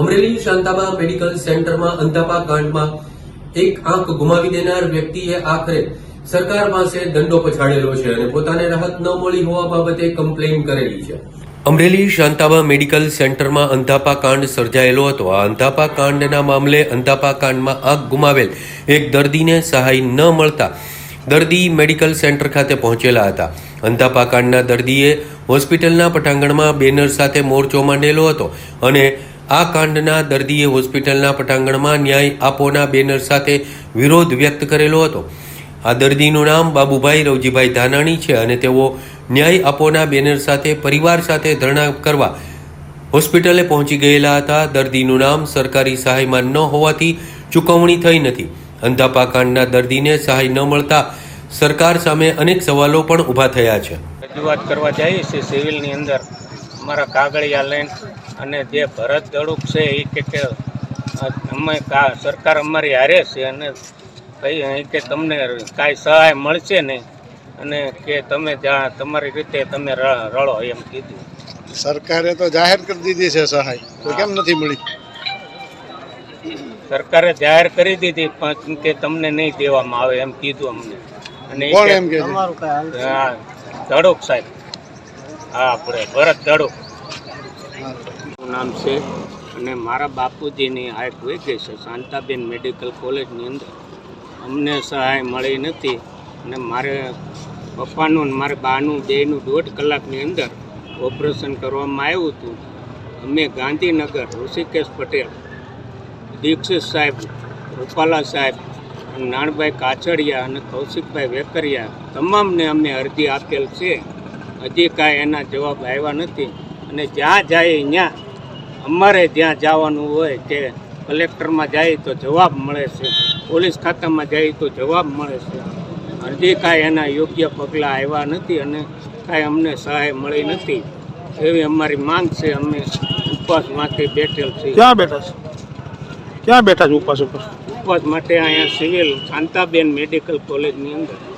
Amreli Shantaba medical સેન્ટરમાં અંધાપા કાંડમાં એક આંખ ગુમાવી દેનાર વ્યક્તિએ આખરે સરકાર પાસે દંડો પછાડેલો છે અને પોતાને રાહત ન મળી હોવા બાબતે કમ્પ્લેન કરેલી છે. અમરેલી શાંતાબા મેડિકલ સેન્ટરમાં અંધાપા કાંડ સર્જાયેલો હતો. આ અંધાપા કાંડના મામલે અંધાપા કાંડમાં આંખ ગુમાવેલ એક દર્દીને સહાય ન મળતા દર્દી મેડિકલ સેન્ટર ખાતે પહોંચેલા હતા. અંધાપા કાંડના દર્દીએ હોસ્પિટલના પટાંગણમાં બેનર સાથે મોરચો માંડેલો હતો અને આ કાંડના દર્દીએ હોસ્પિટલના પટાંગણમાં ન્યાય આપોના બેનર સાથે વિરોધ વ્યક્ત કરેલો હતો. આ દર્દીનું નામ બાબુભાઈ રવજીભાઈ ધાનાણી છે અને તેઓ ન્યાય આપોના બેનર સાથે, પરિવાર સાથે ધરણા કરવા હોસ્પિટલે પહોંચી ગયેલા હતા. દર્દીનું નામ સરકારી સહાયમાં ન હોવાથી ચૂકવણી થઈ નથી. અંધાપા કાંડના દર્દીને સહાય ન મળતા સરકાર સામે અનેક સવાલો પણ ઊભા થયા છે. રજૂઆત કરવા જઈએ છીએ સિવિલની અંદર. અમારા કાગળિયા લઈને અને જે ભરત દળુક છે એ કે કે અમે કા- સરકાર અમારી હારે છે અને ભાઈ અહીં કે તમને કાંઈ સહાય મળશે નહીં. અને કે તમે જ્યાં તમારી રીતે તમે ર- રળો એમ કીધું. સરકારે તો જાહેર કરી દીધી છે સહાય. તો કેમ નથી મળી? સરકારે જાહેર કરી દીધી પણ કે તમને નહીં દેવામાં આવે એમ કીધું અમને. અને ધડુક સાહેબ. આપણે ભરત ધડુક નામ છે અને મારા બાપુજીની હાઈટ વહી છે, શાંતાબેન મેડિકલ કોલેજની અંદર. અમને સહાય મળી નથી અને મારે પપ્પાનું અને મારે બાનું બેનું દોઢ કલાકની અંદર ઓપરેશન કરવામાં આવ્યું હતું. અમે ગાંધીનગર, ઋષિકેશ પટેલ, દીક્ષિત સાહેબ, રૂપાલા સાહેબ નાણભાઈ કાછડિયા અને કૌશિકભાઈ વેકરિયા, તમામને અમે અરજી આપેલ છે. હજી કાંઈ એના જવાબ આવ્યા નથી. અને જ્યાં જાય ત્યાં અમારે જ્યાં જવાનું હોય તે કલેક્ટરમાં જાય તો જવાબ મળે છે. પોલીસ ખાતામાં જાય તો જવાબ મળે છે. હજી કાંઈ એના યોગ્ય પગલાં આવ્યા નથી અને કાંઈ અમને સહાય મળી નથી. એવી અમારી માંગ છે. અમે ઉપવાસમાંથી બેઠેલ છીએ. ક્યાં બેઠા છે? ક્યાં બેઠા છે ઉપવાસ ઉપર? ઉપવાસ માટે અહીંયા સિવિલ શાંતાબેન મેડિકલ કોલેજની અંદર.